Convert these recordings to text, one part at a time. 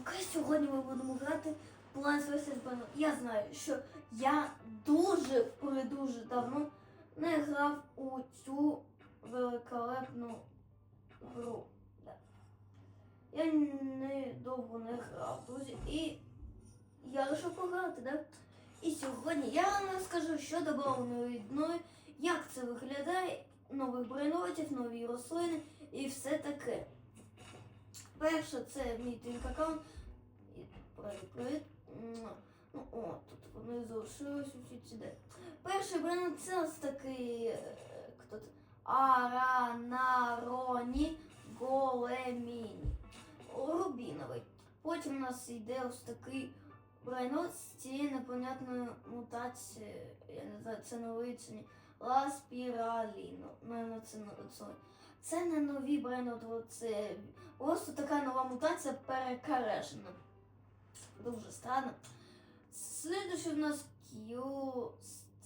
Окей, сьогодні ми будемо грати vs. Banana. Я знаю, що я дуже дуже давно не грав у цю великолепну гру. Я не довго не грав, друзі, і я вирішив пограти, да? І сьогодні я вам розкажу, що додано від як це виглядає, нових брейнротів, нові рослини і все таке. Перше, це мій твінк аккаунт. Привіт. Ну, о, тут вони залишились усі ці де. Перший бренд це ось такий. е, Хто це? Аранароні Големіні. Рубіновий. Потім у нас йде ось такий брейнот з цією непонятною мутацією. Я не знаю, це новий чи ні. Ла спіраліно. Це не це. Не нові брейнот, це просто така нова мутація перекарешена. Дуже странно. Слідуючий в нас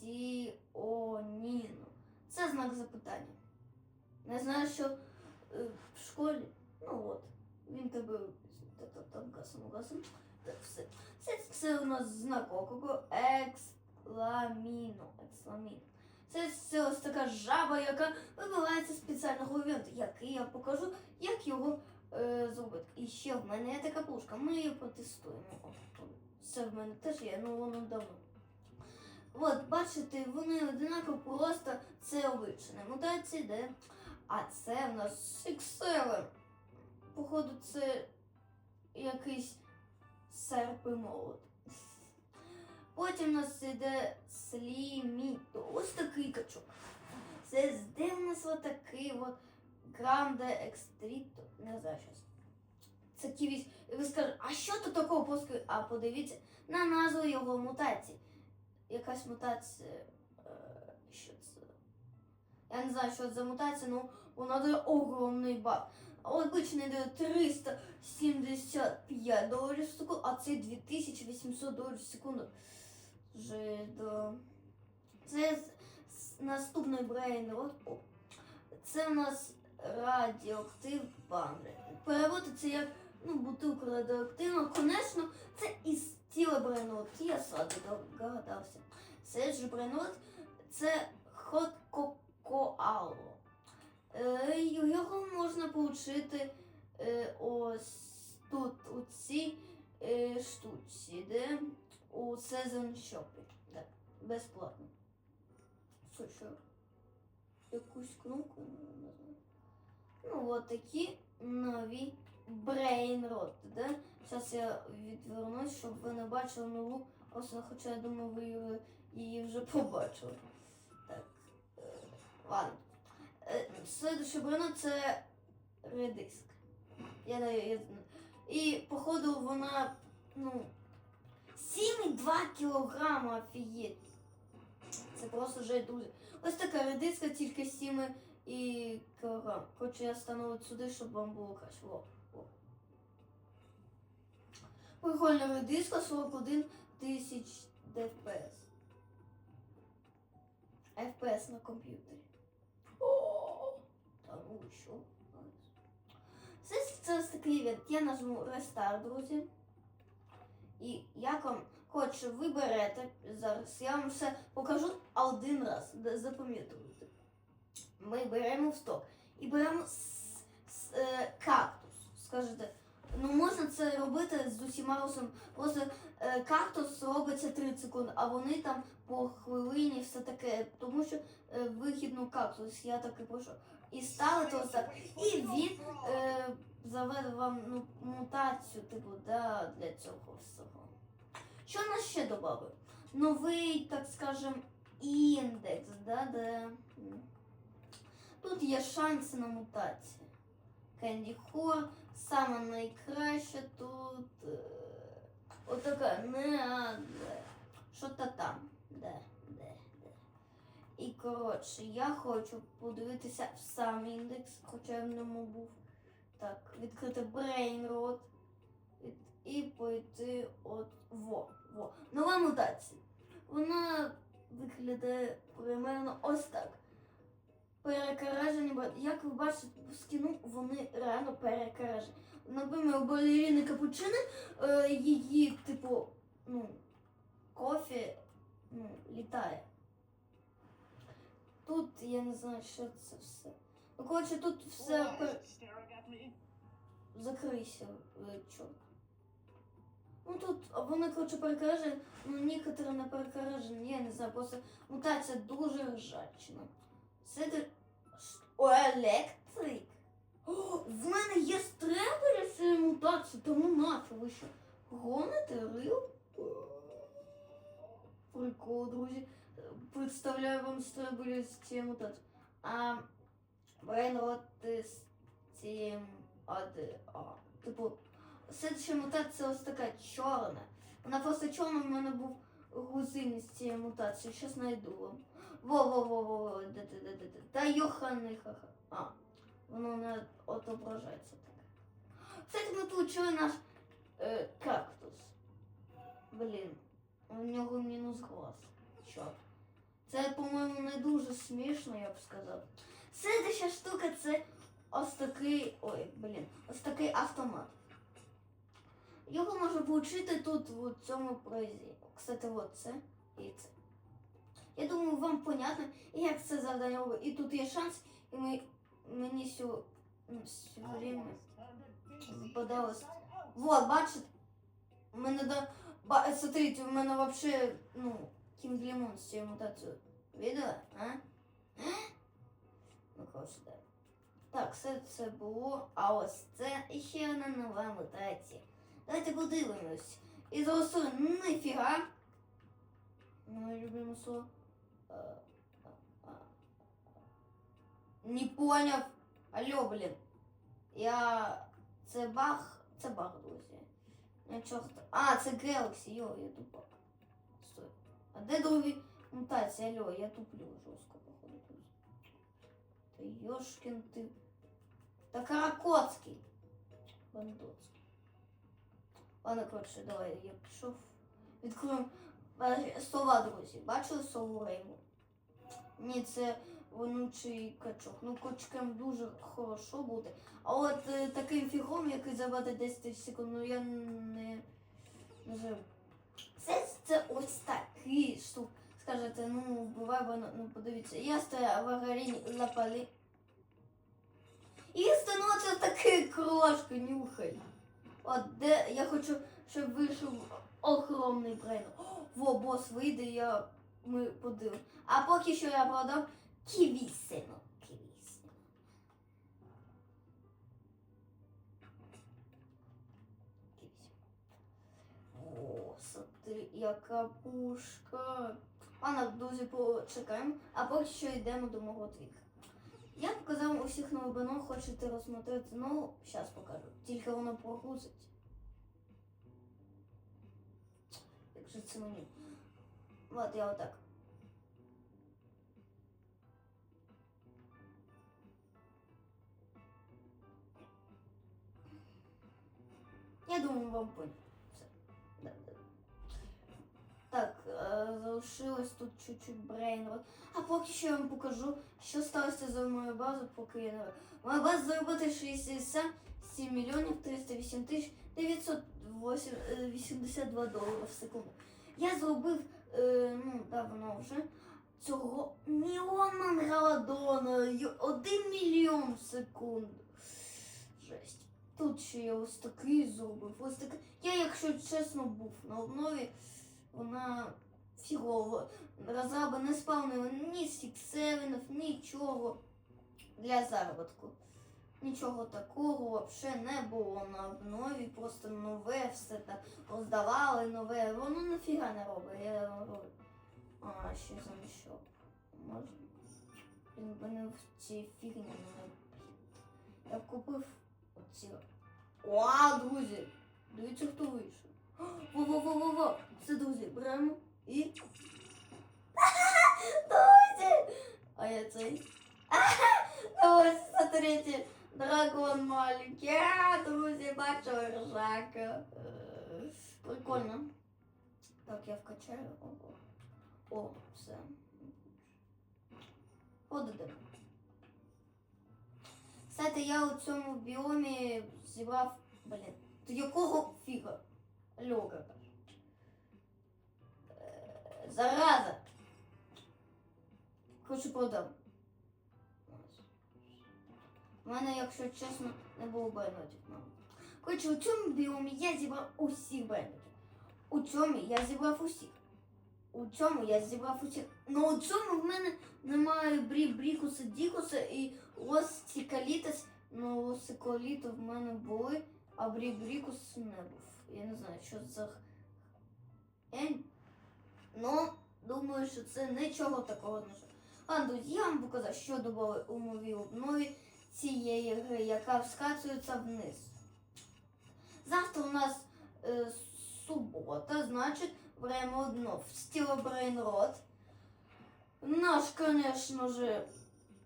Кюстіоніно. Це знак запитання. Не знаю, що е, в школі. Ну от. Він тебе там гасом гасом. Так, все. Це, це у нас знак Ексламіно. Ексламіно. Це, це ось така жаба, яка вибивається спеціального івенту, який я покажу, як його е, зробити. І ще в мене є така пушка, ми її протестуємо. Це в мене теж є, ну воно давно. От, бачите, вони одинаково просто це обична мутація, де. А це в нас X7. Походу, це якийсь серп і молот. Потім у нас іде сліміто. Ось такий качок. Це у нас от гранде екстріто. Не знаю щось. Це ківісь. І ви скажете, а що тут такого польською? А подивіться на назву його мутації. Якась мутація. Е, що це? Я не знаю, що це за мутація, але вона дає огромний бак. Обичний дає 375 доларів в секунду, а це 2800 доларів в секунду. Жидо. Це наступний брейн О, Це у нас радіоактив банди. Переводиться як ну, бутилка радіоактивна. Звісно, це із тіла брейнот. Я саду догадався. Це ж брейнот, це хот коало. Е, його можна отримати е, ось тут у цій е, штуці, де у Season Shop. Да, безплатно. Що? Якусь кнопку не знаю. Ну, от такі нові брейнроти, да? Зараз я відвернусь, щоб ви не бачили нову, просто хоча я думаю, ви її- вже побачили. Так. Е, ладно. Е, Следующий брейнрот це редиск. Я не я. І походу вона, ну, 7,2 кілограма, офігеть. Це просто жесть, друзі. Ось така редиска, тільки 7 і кілограм. Коротше, я стану сюди, щоб вам було краще. О, о. Прикольна редиска 41 тисяч FPS. FPS на комп'ютері. О, Та ну що? Це, це ось такий івент. Я нажму рестарт, друзі. І як вам хоче, ви берете зараз. Я вам все покажу один раз. Запам'ятовуйте. Ми беремо в сток і беремо с- с- е, кактус. Скажете, ну можна це робити з усіма русами. Просто е, кактус робиться 30 секунд, а вони там по хвилині все таке. Тому що е, вихідну кактус, я так і пройшов. І ставите ось так. І він е, заведе вам ну, мутацію, типу, да, для цього всього. Що нас ще додали? Новий, так скажем, індекс, да, де тут є шанси на мутації. Кенді Хор, саме найкраще тут. Е, отака, не, а, де. Що-то там. Де. І коротше, я хочу подивитися в сам індекс, хоча я в ньому був. Так, відкрити від- і пойти от во. во. Нова мутація. Вона виглядає примерно ось так. перекаражені. бра- Як ви бачите в скіну, вони реально перекаражені. Наприклад, у балеріни капучини е, її, типу, ну, кофе ну, літає. Тут я не знаю, що це все. Ну, коротше, тут все закрийся, е, чорт. Ну тут вони, коротше, перекаражені, ну некоторі не перекаражені, я не знаю, просто мутація дуже ржачна. Це О, електрик! О, в мене є стребеля цієї мутації, тому нафіг ви що? Гоните рил? Прикол, друзі. Представляю вам стребеля з цієї мутації. А Брейнрот з цієї АДА. Типу, Следующа мутація ось така чорна. Вона просто чорна, в мене був грузин з цієї мутації. Щас знайду вам. Во-во-во-во. Та йоханий ха-ха. А, воно не отображається так. Кстати, ми получили наш е, кактус. Блін, у нього мінус глаз. Чорт. Це, по-моєму, не дуже смішно, я б сказав. Следующа штука це ось такий. Ой, блін, ось такий автомат. Його можна получити тут в цьому призі. Кстати, от це і це. Я думаю, вам понятно, як це завдання. І тут є шанс, і ми, мені сьо, ну, сьогодні випадалось. Вот, бачите? У мене до... Ба... Смотрите, у мене вообще, ну, Кінг Лімон з цією мутацією. Видела? А? Ну, коротше, да. Так, все це було. А ось це ще одна нова мутація. Давайте подивимось. І голосуємо ніфіга. Моє любиме слово. Е, а, а. Не поняв. Алло, блін. Я. Це баг. Це баг, друзі. Я чорт. А, це Galaxy, йо, я тупак. А де другі мутації? Алло, я туплю жорстко, походу. Та йошкін ти. Та Каракоцький. Бандоцький. Ладно, коротше, давай, я пішов. Відкриємо е, слова, друзі. Бачили сову Рейму? Ні, це вонучий качок. Ну, качкам дуже хорошо бути. А от е, таким фігом, який забрати 10 тисяч секунд, ну я не, не живу. Це, ось такий штук. Скажете, ну, буває, бо, ну, подивіться. Я стою в агаріні запали. І становиться такий крошки, нюхай. От де я хочу, щоб вийшов огромний брейн. Во, бос вийде, я ми подивимо. А поки що я продав ківісину. Ківісину. Яка пушка. Ладно, друзі, почекаємо. А поки що йдемо до мого твіка. Я показав усіх новинок, хочете розсмотрети, ну, зараз покажу. Тільки воно прогрузить. Якщо це мені. Вот, я отак. Я думаю, вам понял. Залишилось тут чуть-чуть брейнрот. А поки що я вам покажу, що сталося за мою базу, поки я не... Моя база заробити 67 мільйонів 308 тисяч 982 долари в секунду. Я зробив, е, ну, давно вже, цього мільйона Галадона, й- один мільйон в секунду. Жесть. Тут ще я ось такий зробив. Ось такий. Я, якщо чесно, був на обнові, вона фігова. Розраби не спавнили ні сіксевенів, нічого для заробітку. Нічого такого взагалі не було на обнові, просто нове все так роздавали, нове. Воно нафіга не робить. Я говорю. А, ще заміщав. Можна? Він мене в цій фігні не Я купив оці. О, друзі! Дивіться, хто вийшов. Во-во-во-во-во! Це друзі, беремо і. Друзі! А я цей. Ну ось, смотрите, дракон маленький. А, друзі, бачу ржака. Е, Прикольно. Так, я вкачаю. Ого. О, все. Подадемо. Кстати, я у цьому біомі зібрав. Блін. То якого фіга? Льога. Зараза. Хочу продам. У мене, якщо чесно, не було байнотів. Коротше, у цьому біомі я зібрав усіх байнотів. У цьому я зібрав усіх. У цьому я зібрав усіх. Ну у цьому в мене немає брі брікуса, дікуса і лосцікалітас. Ну лосциколіти в мене були, а брі брікус не був. Я не знаю, що за Ень. Ну, думаю, що це нічого такого не. А, друзі, я вам показав, що додали у новій обнові цієї гри, яка скачується вниз. Завтра у нас е, субота, значить, беремо одно в стиле Brainrot. Наш, конечно же,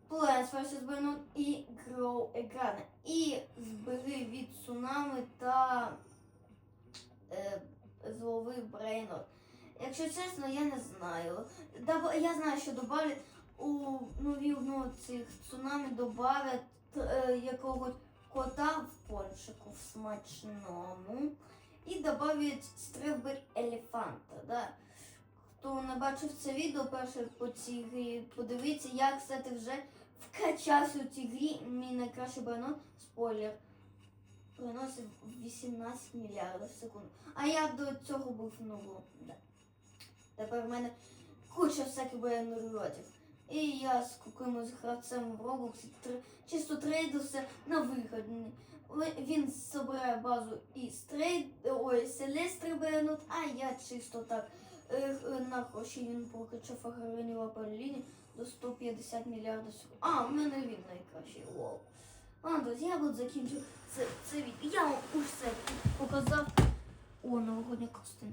Plants vs. Brainrot і Grow екрани. І збери від цунами та е, злови Brainrot. Якщо чесно, я не знаю. Я знаю, що добавлять у нові ну, цих цунамі добавлять е, якогось кота в пончику в смачному. І добавлять стрибер елефанта. Да? Хто не бачив це відео, перше по цій грі, подивіться, як кстати, вже вкачався у цій грі. Мій найкращий банон, спойлер, приносив 18 мільярдів в секунду. А я до цього був нулу. Да. Тепер в мене куча всяких баянуротів. І я з якимось гравцем в Roblox чисто трейдився на виходні. Ви- Він збирає базу і стрейд, ой, селестри баянут, а я чисто так е, е, на гроші він прокачав аграрні лапаліні до 150 мільярдів. А, в мене він найкращий. Вау. Ладно, друзі, я буду закінчу це, це відео. Я вам усе показав. О, новогодні костини.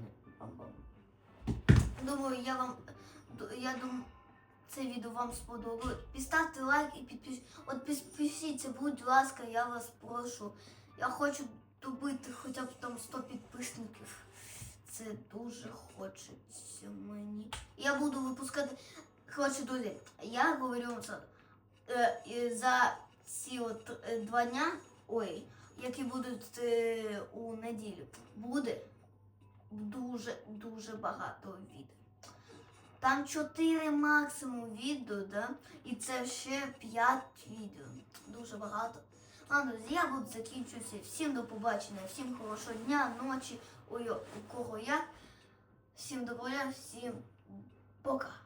Думаю, я вам я думаю, це відео вам сподобалось. Підставте лайк і підпишіться. От підпишіться, будь ласка, я вас прошу. Я хочу добити хоча б там 100 підписників. Це дуже хочеться мені. Я буду випускати. Коротше, друзі, я говорю це. Е, за ці от е, два дня, ой, які будуть е, у неділю, буде дуже дуже багато відео. Там 4 максимум відео, да? І це ще 5 відео. Дуже багато. Ладно, друзі, я буду закінчуватися. Всім до побачення, всім хорошого дня, ночі, ой, у кого як. Всім доброго, всім пока.